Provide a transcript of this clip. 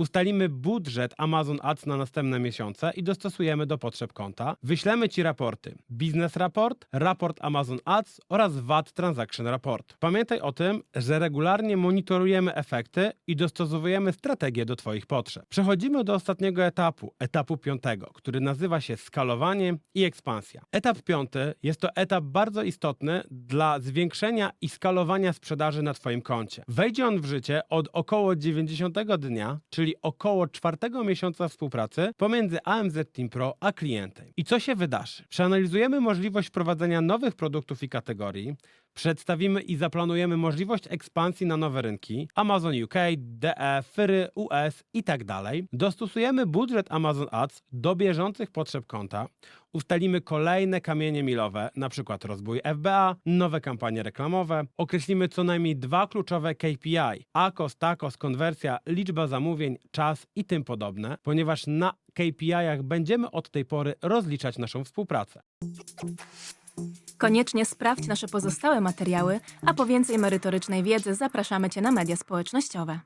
Ustalimy budżet Amazon Ads na następne miesiące i dostosujemy do potrzeb konta. Wyślemy Ci raporty. Biznes Raport, raport Amazon Ads oraz VAT Transaction Report. Pamiętaj o tym, że regularnie monitorujemy efekty i dostosowujemy strategię do Twoich potrzeb. Przechodzimy do ostatniego etapu, etapu piątego, który nazywa się skalowanie i ekspansja. Etap piąty jest to etap bardzo istotny dla zwiększenia i skalowania sprzedaży na Twoim koncie. Wejdzie on w życie od około 90 dnia, czyli około czwartego miesiąca współpracy pomiędzy AMZ Team Pro a klientem. I co się wydarzy? Przeanalizujemy możliwość wprowadzenia nowych produktów i kategorii, Przedstawimy i zaplanujemy możliwość ekspansji na nowe rynki Amazon UK, DE, Fyry, US i tak. Dostosujemy budżet Amazon Ads do bieżących potrzeb konta. Ustalimy kolejne kamienie milowe, np. rozwój FBA, nowe kampanie reklamowe. Określimy co najmniej dwa kluczowe KPI: AKOS, TAKOS, konwersja, liczba zamówień, czas i tym podobne, ponieważ na KPI-ach będziemy od tej pory rozliczać naszą współpracę. Koniecznie sprawdź nasze pozostałe materiały, a po więcej merytorycznej wiedzy zapraszamy Cię na media społecznościowe.